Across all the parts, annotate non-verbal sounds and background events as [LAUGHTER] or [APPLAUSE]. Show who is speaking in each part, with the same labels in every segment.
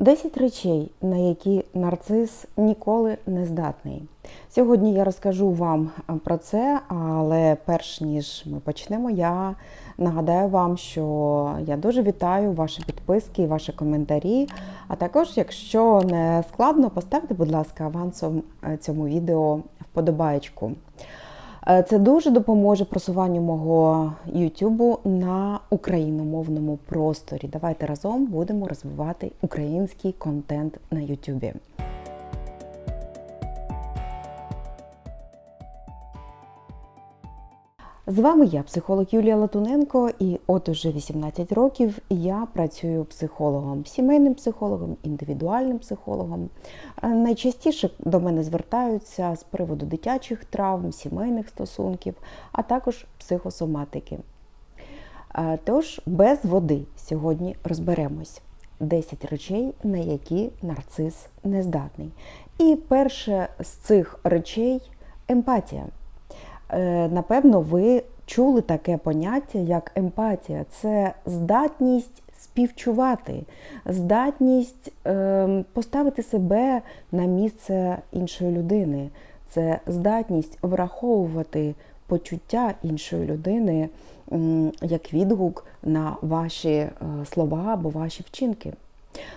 Speaker 1: 10 речей, на які нарцис ніколи не здатний. Сьогодні я розкажу вам про це, але перш ніж ми почнемо, я нагадаю вам, що я дуже вітаю ваші підписки ваші коментарі. А також, якщо не складно, поставте, будь ласка, авансом е, цьому відео вподобаєчку. Е, Це дуже допоможе просуванню мого Ютубу на україномовному просторі. Давайте разом будемо розвивати український контент на Ютубі. З вами я, психолог Юлія Латуненко, і от уже 18 років я працюю психологом, сімейним психологом, індивідуальним психологом. Е, Найчастіше до мене звертаються з приводу дитячих травм, сімейних стосунків, а також психосоматики. Е, Тож без води сьогодні розберемось 10 речей, на які нарцис не здатний. І перше з цих речей емпатія. Е, Напевно, ви чули таке поняття, як емпатія. Це здатність співчувати, здатність е, поставити себе на місце іншої людини. Це здатність враховувати почуття іншої людини як відгук на ваші е, слова або ваші вчинки.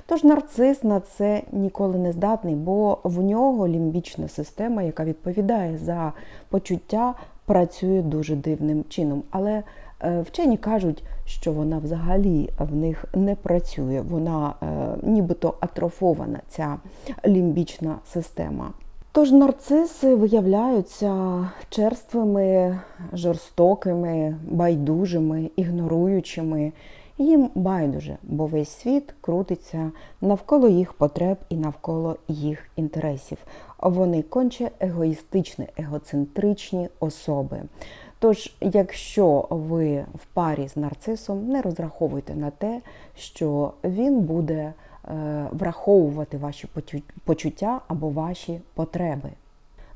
Speaker 1: Тож нарцис на це ніколи не здатний, бо в нього лімбічна система, яка відповідає за почуття, працює дуже дивним чином. Але е, вчені кажуть, що вона взагалі в них не працює, вона е, нібито атрофована, ця лімбічна система. Тож нарциси виявляються черствими, жорстокими, байдужими, ігноруючими. Їм байдуже, бо весь світ крутиться навколо їх потреб і навколо їх інтересів. Вони конче егоїстичні, егоцентричні особи. Тож, якщо ви в парі з нарцисом, не розраховуйте на те, що він буде е, враховувати ваші почуття або ваші потреби.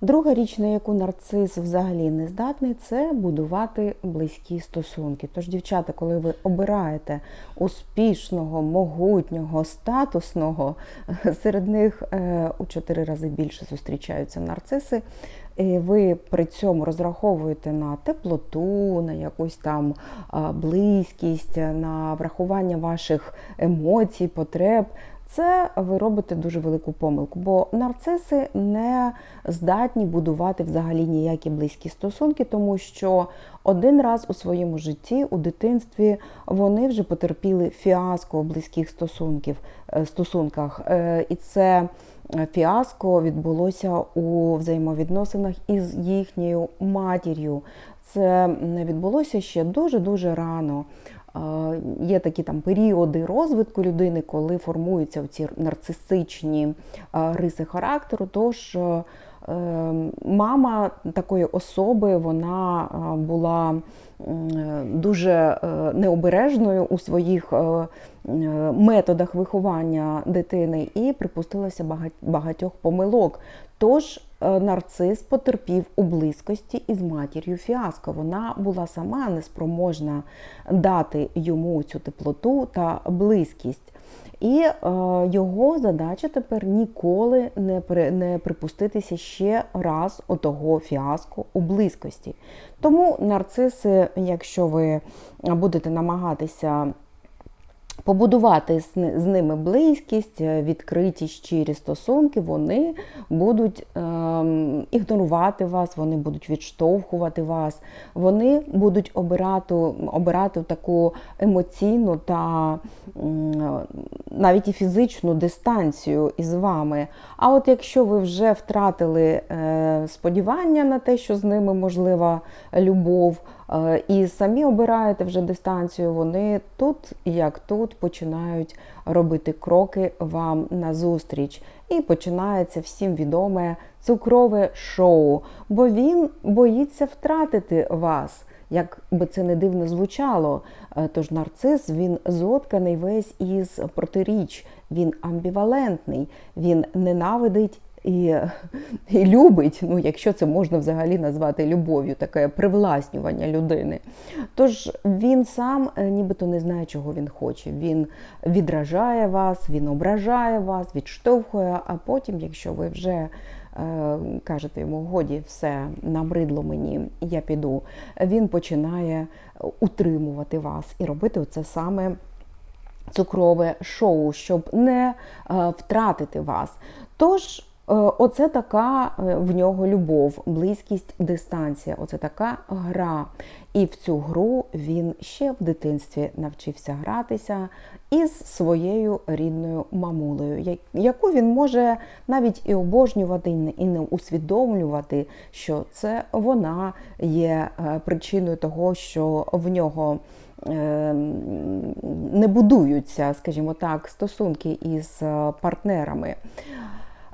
Speaker 1: Друга річ, на яку нарцис взагалі не здатний, це будувати близькі стосунки. Тож, дівчата, коли ви обираєте успішного, могутнього, статусного, [LAUGHS] серед них е, у чотири рази більше зустрічаються нарциси. і Ви при цьому розраховуєте на теплоту, на якусь там близькість, на врахування ваших емоцій, потреб. Це ви робите дуже велику помилку, бо нарциси не здатні будувати взагалі ніякі близькі стосунки, тому що один раз у своєму житті, у дитинстві, вони вже потерпіли фіаско у близьких стосунків, е, стосунках. Е, І це фіаско відбулося у взаємовідносинах із їхньою матір'ю. Це відбулося ще дуже-дуже рано. Е, Є такі там періоди розвитку людини, коли формуються ці нарцисичні е, риси характеру. Тож е, мама такої особи вона е, була дуже е, необережною у своїх е, е, методах виховання дитини і припустилася багатьох помилок. Тож е, нарцис потерпів у близькості із матір'ю фіаско. Вона була сама неспроможна дати йому цю теплоту та близькість. І е, його задача тепер ніколи не, не припуститися ще раз отого фіаско у близькості. Тому нарциси, якщо ви будете намагатися побудувати з ними близькість, е, відкриті щирі стосунки, вони будуть ем, ігнорувати вас, вони будуть відштовхувати вас, вони будуть обирати, обирати таку емоційну та навіть і фізичну дистанцію із вами. А от якщо ви вже втратили е, сподівання на те, що з ними можлива любов, і самі обираєте вже дистанцію, вони тут, як тут, починають робити кроки вам назустріч. І починається всім відоме цукрове шоу, бо він боїться втратити вас. Як би це не дивно звучало, Е, тож нарцис він зотканий весь із протиріч, він амбівалентний, він ненавидить і, і любить, ну якщо це можна взагалі назвати любов'ю, таке привласнювання людини. Тож він сам е, нібито не знає, чого він хоче. Він відражає вас, він ображає вас, відштовхує, а потім, якщо ви вже е, кажете йому, годі, все, набридло мені, я піду, він починає утримувати вас і робити це саме цукрове шоу, щоб не е, втратити вас. Тож, оце така е, в нього любов, близькість, дистанція. Оце така гра. І в цю гру він ще в дитинстві навчився гратися із своєю рідною мамулею, яку він може навіть і обожнювати, і не усвідомлювати, що це вона є причиною того, що в нього. Не будуються, скажімо так, стосунки із партнерами.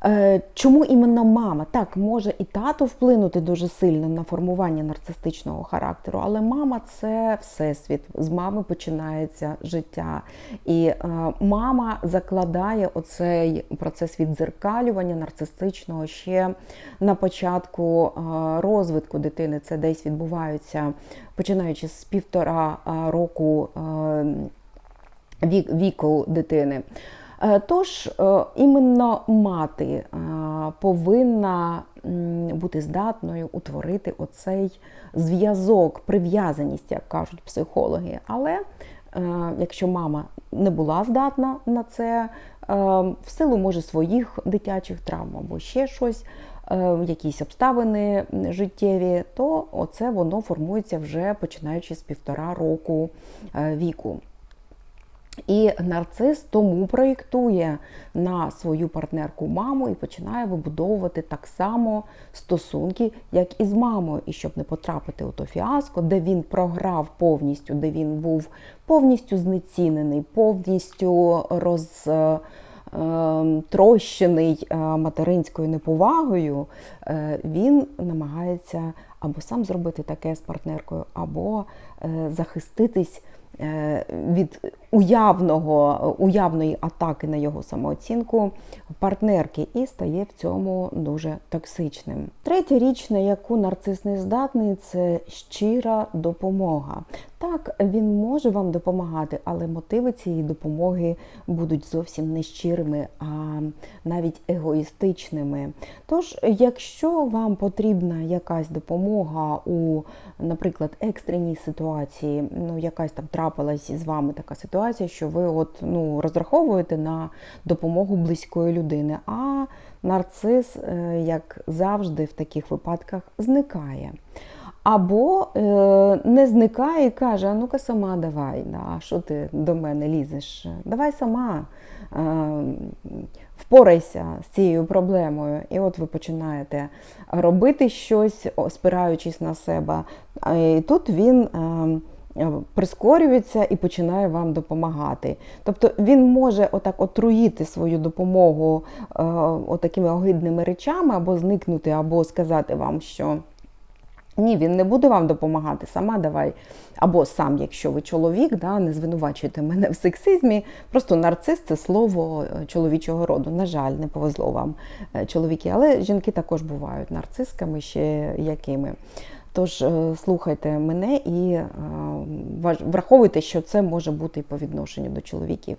Speaker 1: Е, чому іменно мама? Так, може і тато вплинути дуже сильно на формування нарцистичного характеру, але мама це всесвіт. З мами починається життя. І е, мама закладає оцей процес віддзеркалювання нарцистичного ще на початку е, розвитку дитини. Це десь відбувається, починаючи з півтора року віку дитини. Е, тож е, іменно мати е, повинна бути здатною утворити оцей зв'язок, прив'язаність, як кажуть психологи. Але якщо мама не була здатна на це, в силу може своїх дитячих травм або ще щось. Якісь обставини життєві, то оце воно формується вже починаючи з півтора року віку. І нарцис тому проєктує на свою партнерку маму і починає вибудовувати так само стосунки, як і з мамою. І щоб не потрапити у то фіаско, де він програв повністю, де він був повністю знецінений, повністю розтрощений е, материнською неповагою, е, він намагається або сам зробити таке з партнеркою, або е, захиститись. Е, від уявного, уявної атаки на його самооцінку партнерки і стає в цьому дуже токсичним. Третя річ, на яку нарцис не здатний, це щира допомога. Так, він може вам допомагати, але мотиви цієї допомоги будуть зовсім не щирими, а навіть егоїстичними. Тож, якщо вам потрібна якась допомога у, наприклад, екстреній ситуації, ну якась там трапилась з вами така ситуація, що ви от ну розраховуєте на допомогу близької людини, а нарцис, е, як завжди, в таких випадках зникає. Або е, не зникає і каже, а ну-ка сама давай, а що ти до мене лізеш? Давай сама е, впорайся з цією проблемою. І от ви починаєте робити щось, спираючись на себе. І тут він е, прискорюється і починає вам допомагати. Тобто він може отак отруїти свою допомогу е, отакими огидними речами, або зникнути, або сказати вам, що. Ні, він не буде вам допомагати, сама давай. Або сам, якщо ви чоловік, да, не звинувачуйте мене в сексизмі. Просто нарцис це слово е, чоловічого роду. На жаль, не повезло вам е, чоловіки. Але жінки також бувають нарцисками ще якими. Тож е, слухайте мене і враховуйте, що це може бути і по відношенню до чоловіків.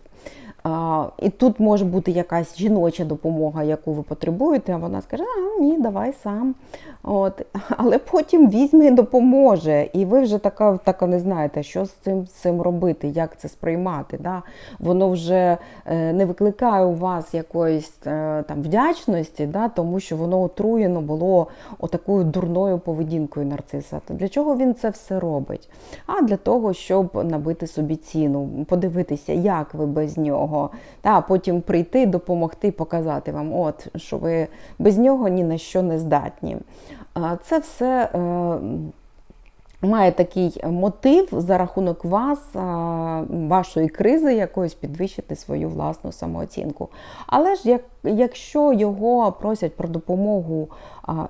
Speaker 1: І тут може бути якась жіноча допомога, яку ви потребуєте, а вона скаже, а ні, давай сам. От. [LAUGHS] Але потім візьме і допоможе. І ви вже така, така не знаєте, що з цим цим робити, як це сприймати. Да? Воно вже е, не викликає у вас якоїсь е, там вдячності, да? тому що воно отруєно було отакою дурною поведінкою нарциса. То для чого він це все робить? А для того, щоб набити собі ціну, подивитися, як ви без нього, та потім прийти, допомогти, показати вам, от, що ви без нього ні на що не здатні. Це все. Е, має такий мотив за рахунок вас, вашої кризи якоїсь підвищити свою власну самооцінку. Але ж як, якщо його просять про допомогу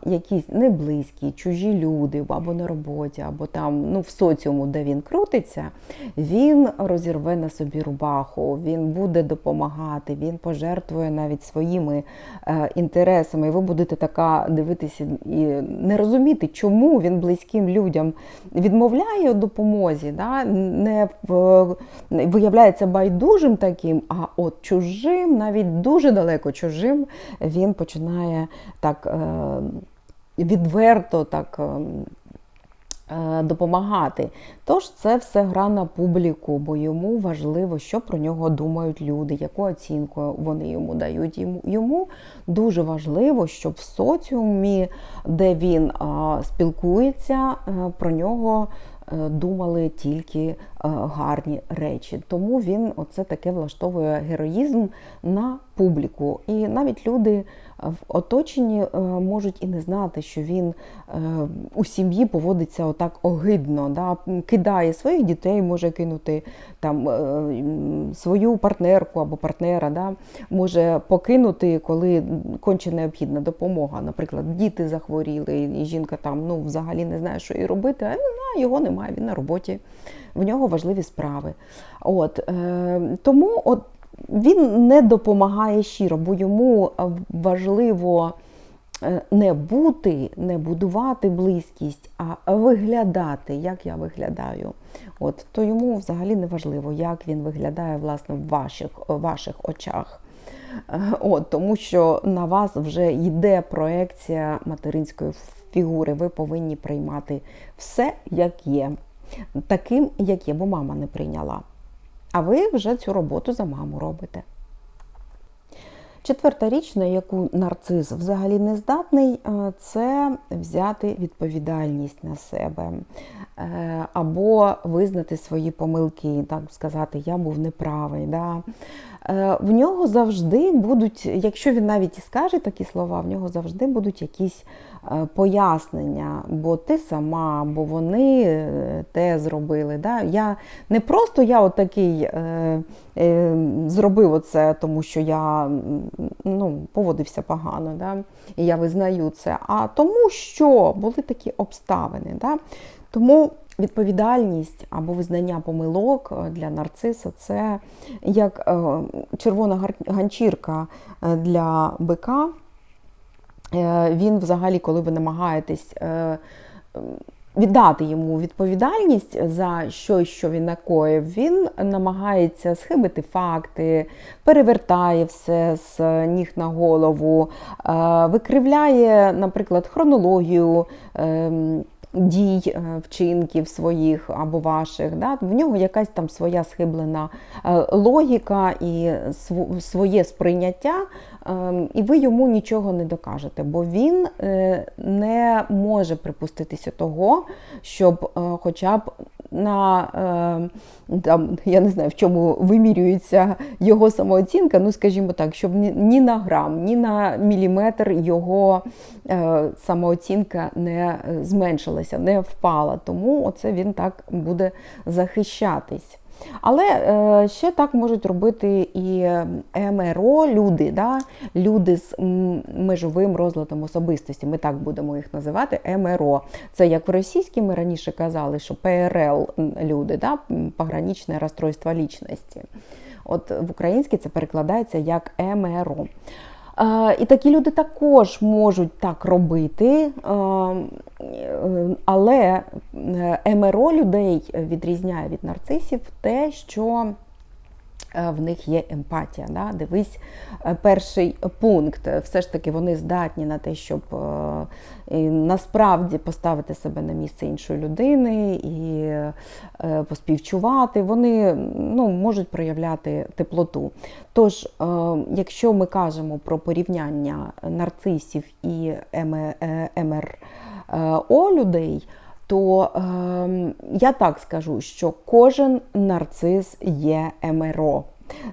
Speaker 1: якісь неблизькі, чужі люди, або на роботі, або там ну, в соціуму, де він крутиться, він розірве на собі рубаху, він буде допомагати, він пожертвує навіть своїми е, інтересами. І ви будете така дивитися і не розуміти, чому він близьким людям відмовляє допомозі, да? не в, виявляється байдужим таким, а от чужим, навіть дуже далеко чужим, він починає так. Е, відверто так ем, е, допомагати. Тож це все гра на публіку, бо йому важливо, що про нього думають люди, яку оцінку вони йому дають. Йому дуже важливо, щоб в соціумі, де він спілкується, е, про нього. Е, думали тільки гарні речі, тому він оце таке влаштовує героїзм на публіку. І навіть люди в оточенні е, можуть і не знати, що він е, у сім'ї поводиться отак огидно, да? кидає своїх дітей, може кинути там е, свою партнерку або партнера, да? може покинути, коли конче необхідна допомога. Наприклад, діти захворіли, і жінка там ну, взагалі не знає, що їй робити, а його немає, він на роботі, в нього важливі справи. От, Тому от він не допомагає щиро, бо йому важливо е, не бути, не будувати близькість, а виглядати, як я виглядаю. От, То йому взагалі не важливо, як він виглядає власне в ваших, ваших очах. Е, от, Тому що на вас вже йде проекція материнської фігури. Ви повинні приймати все, як є, таким, як є, бо мама не прийняла. А ви вже цю роботу за маму робите. Четверта річ, на яку нарцис взагалі не здатний, е, це взяти відповідальність на себе е, або визнати свої помилки, так сказати, я був неправий. Да? Е, в нього завжди будуть, якщо він навіть і скаже такі слова, в нього завжди будуть якісь пояснення, бо ти сама, бо вони те зробили. Да? Я Не просто я отакий е, е, зробив оце, тому що я ну, поводився погано, да? і я визнаю це, а тому, що були такі обставини. Да? Тому відповідальність або визнання помилок е, для нарциса це як е, червона ганчірка е, для бика. Він взагалі, коли ви намагаєтесь віддати йому відповідальність за щось, що він накоїв, він намагається схибити факти, перевертає все з ніг на голову, викривляє, наприклад, хронологію. Дій, е, вчинків своїх або ваших. Да? В нього якась там своя схиблена е, логіка і своє сприйняття, ем, і ви йому нічого не докажете, бо він е, не може припуститися того, щоб хоча б на там, я не знаю, в чому вимірюється його самооцінка, ну, скажімо так, щоб ні на грам, ні на міліметр його е, самооцінка не зменшилася, не впала. Тому оце він так буде захищатись. Але е, ще так можуть робити і МРО люди, да? люди з межовим розладом особистості. Ми так будемо їх називати МРО. Це як в російській ми раніше казали, що ПРЛ люди, да? пограничне розстройство лічності. От в українській це перекладається як МРО. І такі люди також можуть так робити, але е, МРО людей відрізняє від нарцисів те, що в них є емпатія. Да? Дивись, е, перший пункт. Все ж таки вони здатні на те, щоб е, насправді поставити себе на місце іншої людини і поспівчувати. Вони ну, можуть проявляти теплоту. Тож, якщо ми кажемо про порівняння нарцисів і МРО людей, то е, я так скажу, що кожен нарцис є МРО,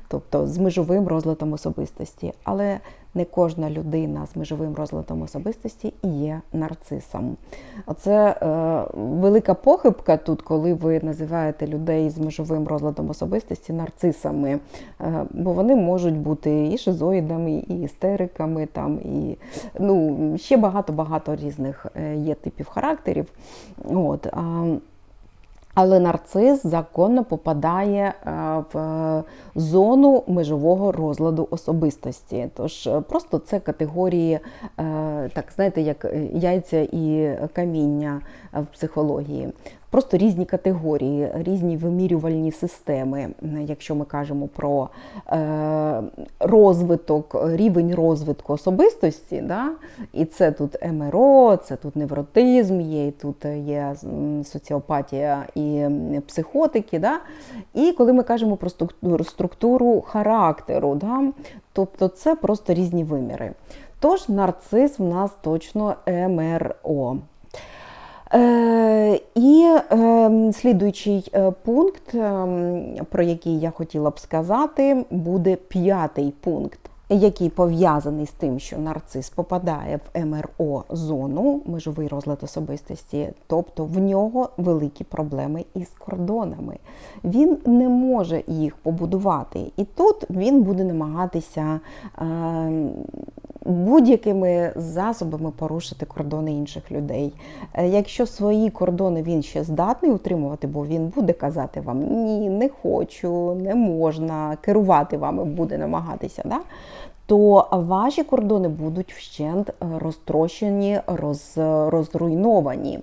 Speaker 1: тобто з межовим розладом особистості. Але не кожна людина з межовим розладом особистості є нарцисом. Оце е, велика похибка тут, коли ви називаєте людей з межовим розладом особистості нарцисами, е, бо вони можуть бути і шизоїдами, і істериками, там, і ну, ще багато-багато різних е, є типів характерів. От, а, але нарцис законно попадає е, в зону межового розладу особистості. Тож е, просто це категорії, е, так знаєте, як яйця і каміння в психології. Просто різні категорії, різні вимірювальні системи, якщо ми кажемо про е, розвиток, рівень розвитку особистості, да? і це тут МРО, це тут невротизм є, і тут є соціопатія і психотики. Да? І коли ми кажемо про структуру характеру, да? тобто це просто різні виміри. Тож нарцис в нас точно МРО. Е, І е, слідуючий е, пункт, е, про який я хотіла б сказати, буде п'ятий пункт, який пов'язаний з тим, що нарцис попадає в МРО зону, межовий розлад особистості, тобто в нього великі проблеми із кордонами. Він не може їх побудувати. І тут він буде намагатися. Будь-якими засобами порушити кордони інших людей. Е, якщо свої кордони він ще здатний утримувати, бо він буде казати вам ні, не хочу, не можна, керувати вами буде намагатися. Да? То ваші кордони будуть вщент розтрощені, роз, розруйновані.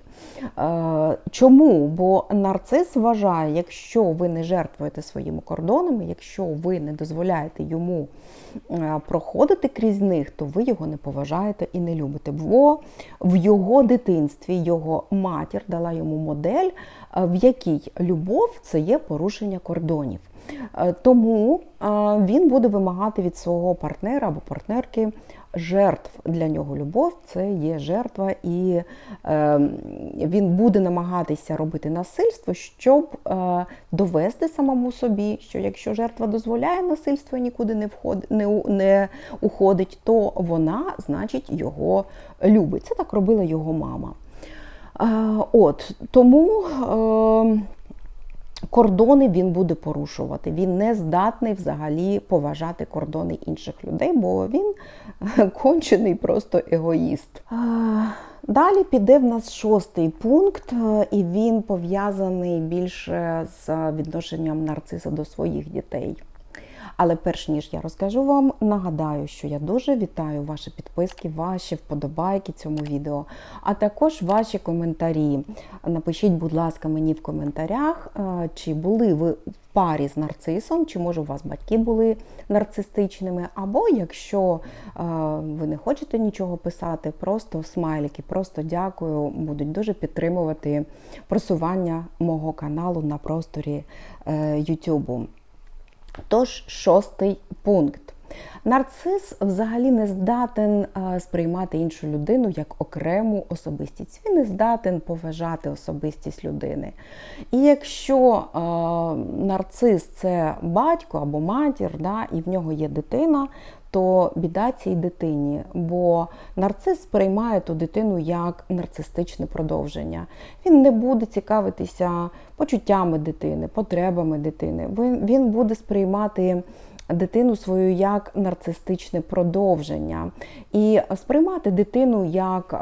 Speaker 1: Е, чому? Бо нарцис вважає, якщо ви не жертвуєте своїми кордонами, якщо ви не дозволяєте йому е, проходити крізь них, то ви його не поважаєте і не любите. Бо в його дитинстві його матір дала йому модель, е, в якій любов це є порушення кордонів. Е, тому е, він буде вимагати від свого партнера або партнерки жертв. Для нього любов це є жертва, і е, він буде намагатися робити насильство, щоб довести самому собі, що якщо жертва дозволяє насильство і нікуди не входить, не, не уходить, то вона, значить, його любить. Це так робила його мама. От тому кордони він буде порушувати. Він не здатний взагалі поважати кордони інших людей, бо він кончений просто егоїст. Далі піде в нас шостий пункт, і він пов'язаний більше з відношенням нарциса до своїх дітей. Але перш ніж я розкажу вам, нагадаю, що я дуже вітаю ваші підписки, ваші вподобайки цьому відео, а також ваші коментарі. Напишіть, будь ласка, мені в коментарях, е, чи були ви в парі з нарцисом, чи може у вас батьки були нарцистичними, або якщо е, ви не хочете нічого писати, просто смайлики, просто дякую, будуть дуже підтримувати просування мого каналу на просторі YouTube. Тож, шостий пункт. Нарцис взагалі не здатен сприймати іншу людину як окрему особистість. Він не здатен поважати особистість людини. І якщо нарцис це батько або матір, да, і в нього є дитина, то біда цій дитині, бо нарцис сприймає ту дитину як нарцистичне продовження. Він не буде цікавитися почуттями дитини, потребами дитини. Він буде сприймати дитину свою як нарцистичне продовження і сприймати дитину як е,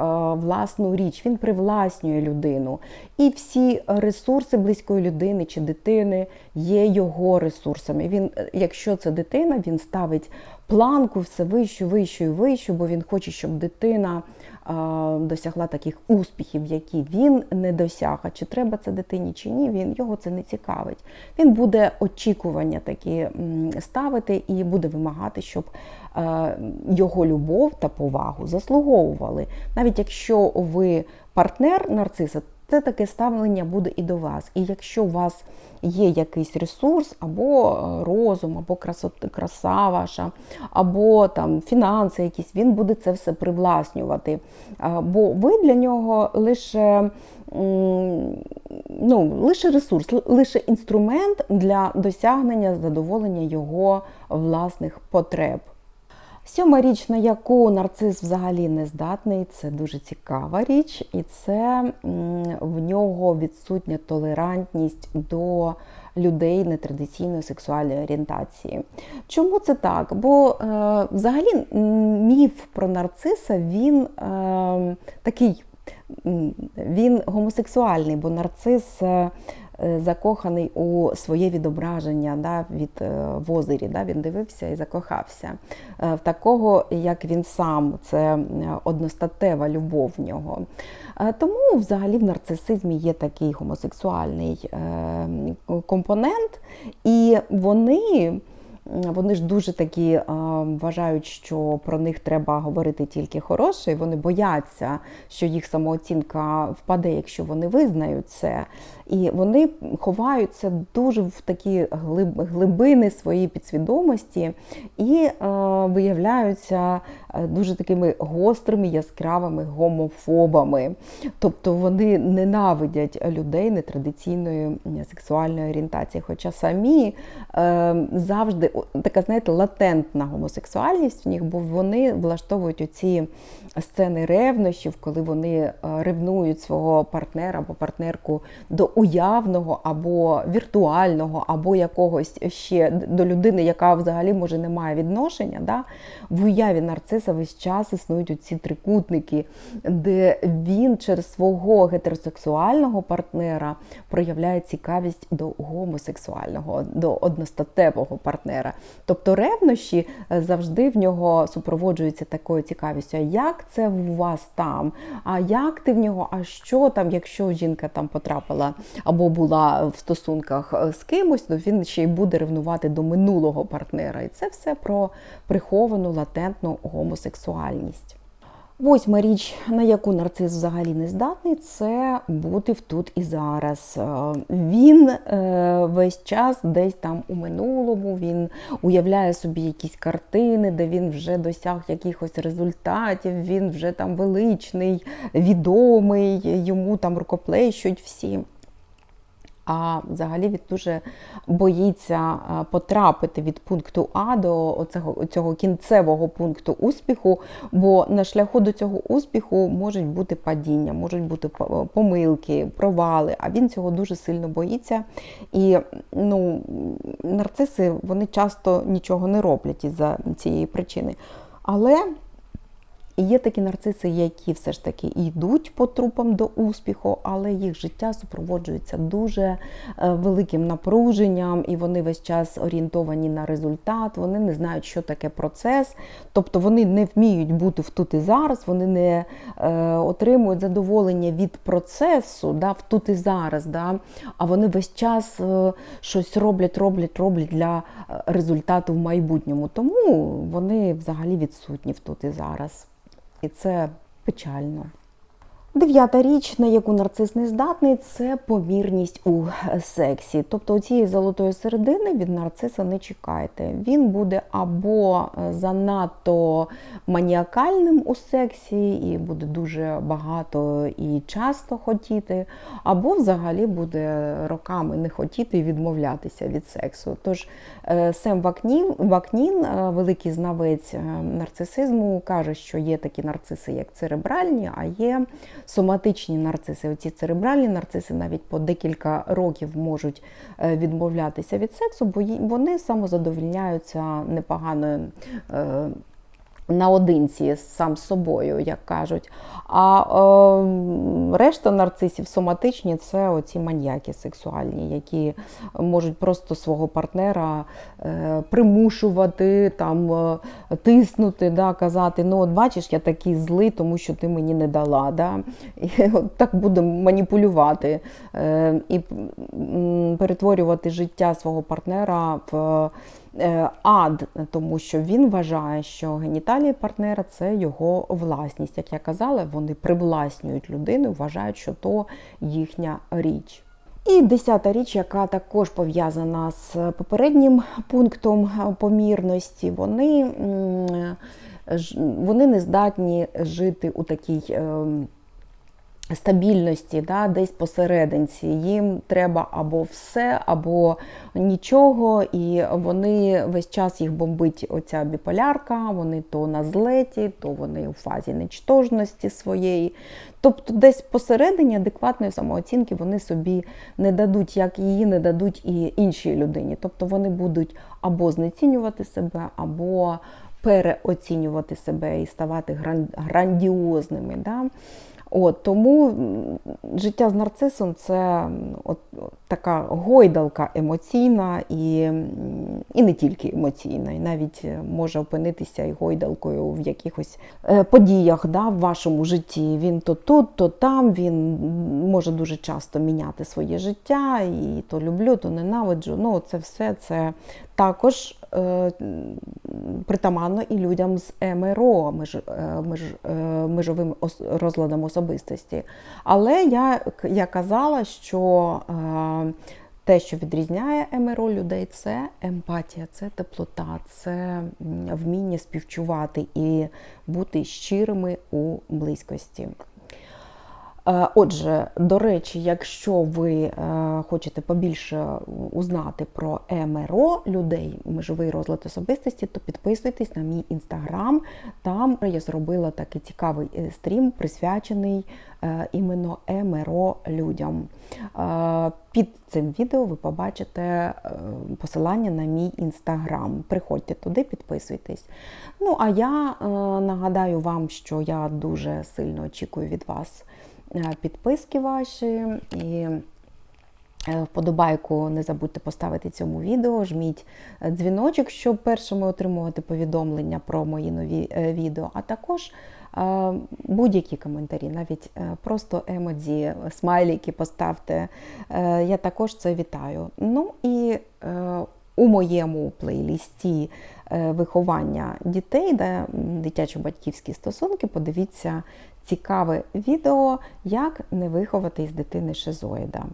Speaker 1: власну річ. Він привласнює людину. І всі ресурси близької людини чи дитини є його ресурсами. Він, Якщо це дитина, він ставить планку все вищу, вищу і вищу, бо він хоче, щоб дитина досягла таких успіхів, які він не досяг. А чи треба це дитині, чи ні, він його це не цікавить. Він буде очікування такі ставити і буде вимагати, щоб його любов та повагу заслуговували. Навіть якщо ви партнер нарциса, це таке ставлення буде і до вас. І якщо у вас є якийсь ресурс, або е, розум, або краса ваша, або там фінанси якісь, він буде це все привласнювати. Бо ви для нього лише ну, лише ресурс, лише інструмент для досягнення задоволення його власних потреб. Сьома річ, на яку нарцис взагалі не здатний, це дуже цікава річ, і це в нього відсутня толерантність до людей нетрадиційної сексуальної орієнтації. Чому це так? Бо е, взагалі міф про нарциса він е, такий. Він гомосексуальний, бо нарцис е, закоханий у своє відображення да, від е, в озері. Да, він дивився і закохався Е, в такого, як він сам. Це е, одностатева любов в нього. Е, Тому взагалі в нарцисизмі є такий гомосексуальний е, компонент, і вони. Вони ж дуже такі вважають, що про них треба говорити тільки хороше, і вони бояться, що їх самооцінка впаде, якщо вони визнають це. І вони ховаються дуже в такі глиб, глибини своєї підсвідомості і виявляються дуже такими гострими, яскравими гомофобами. Тобто вони ненавидять людей нетрадиційної сексуальної орієнтації. Хоча самі е, завжди така, знаєте, латентна гомосексуальність в них, бо вони влаштовують оці сцени ревнощів, коли вони е, ревнують свого партнера або партнерку до уявного або віртуального, або якогось ще до людини, яка взагалі може не має відношення. Да? В уяві нарциса весь час існують оці трикутники, де він через свого гетеросексуального партнера проявляє цікавість до гомосексуального, до одностатевого партнера. Тобто ревнощі е, завжди в нього супроводжуються такою цікавістю. А як це у вас там? А як ти в нього? А що там, якщо жінка там потрапила або була в стосунках е, з кимось, то він ще й буде ревнувати до минулого партнера. І це все про приховану латентну гомосексуальність. Восьма річ, на яку нарцис взагалі не здатний, це бути в тут і зараз. Е, Він е, весь час десь там у минулому, він уявляє собі якісь картини, де він вже досяг якихось результатів, він вже там величний, відомий, йому там рукоплещуть всі. А взагалі він дуже боїться е, потрапити від пункту А до цього, цього кінцевого пункту успіху, бо на шляху до цього успіху можуть бути падіння, можуть бути помилки, провали. А він цього дуже сильно боїться. І ну, нарциси вони часто нічого не роблять із-за цієї причини. Але і є такі нарциси, які все ж таки йдуть по трупам до успіху, але їх життя супроводжується дуже е, великим напруженням, і вони весь час орієнтовані на результат. Вони не знають, що таке процес, тобто вони не вміють бути в тут і зараз, вони не е, отримують задоволення від процесу да, в тут і зараз. Да, а вони весь час е, щось роблять, роблять, роблять для е, результату в майбутньому. Тому вони взагалі відсутні в тут і зараз. І це печально. Дев'ята річ, на яку нарцис не здатний, це помірність у сексі. Тобто цієї золотої середини від нарциса не чекайте. Він буде або занадто маніакальним у сексі, і буде дуже багато і часто хотіти, або взагалі буде роками не хотіти і відмовлятися від сексу. Тож е, Сем Вакнін, Вакнін, е, великий знавець е, нарцисизму, каже, що є такі нарциси, як церебральні, а є соматичні нарциси. Оці церебральні нарциси навіть по декілька років можуть е, відмовлятися від сексу, бо вони самозадовільняються непогано. Наодинці сам собою, як кажуть. А е, решта нарцисів соматичні це оці маньяки сексуальні, які можуть просто свого партнера е, примушувати, там, е, тиснути, да, казати, ну от бачиш, я такий злий, тому що ти мені не дала. Да? І от так буде маніпулювати е, і перетворювати життя свого партнера в ад, тому що він вважає, що геніталії партнера це його власність. Як я казала, вони привласнюють людину, вважають, що то їхня річ. І десята річ, яка також пов'язана з попереднім пунктом е, помірності, вони, вони не здатні жити у такій. Стабільності, да, десь посерединці. Їм треба або все, або нічого, і вони весь час їх бомбить оця біполярка, вони то на злеті, то вони у фазі нечтожності своєї. Тобто десь посередині адекватної самооцінки вони собі не дадуть, як її не дадуть і іншій людині. Тобто вони будуть або знецінювати себе, або переоцінювати себе і ставати гран- грандіозними. Да? От, тому життя з нарцисом це от, така гойдалка емоційна і, і не тільки емоційна, і навіть е, може опинитися і гойдалкою в якихось е, подіях да, в вашому житті. Він то тут, то там, він може дуже часто міняти своє життя, і то люблю, то ненавиджу. Ну, це все це також притаманно і людям з МРО, меж, е, меж, е, межовим розладом особистості. Але я, я казала, що е, те, що відрізняє МРО людей, це емпатія, це теплота, це вміння співчувати і бути щирими у близькості. Отже, до речі, якщо ви е, хочете побільше узнати про МРО людей, межовий розлад особистості, то підписуйтесь на мій інстаграм. Там я зробила такий цікавий е, стрім, присвячений е, іменно МРО людям. Під цим відео ви побачите посилання на мій інстаграм. Приходьте туди, підписуйтесь. Ну а я нагадаю вам, що я дуже сильно очікую від вас підписки ваші і. Е, Вподобайку не забудьте поставити цьому відео, жміть е, дзвіночок, щоб першими отримувати повідомлення про мої нові е, відео, а також е, будь-які коментарі, навіть е, просто емодзі, смайліки поставте. Е, Я також це вітаю. Ну і е, у моєму плейлісті е, виховання дітей, де дитячо-батьківські стосунки, подивіться цікаве відео, як не виховати із дитини шизоїда.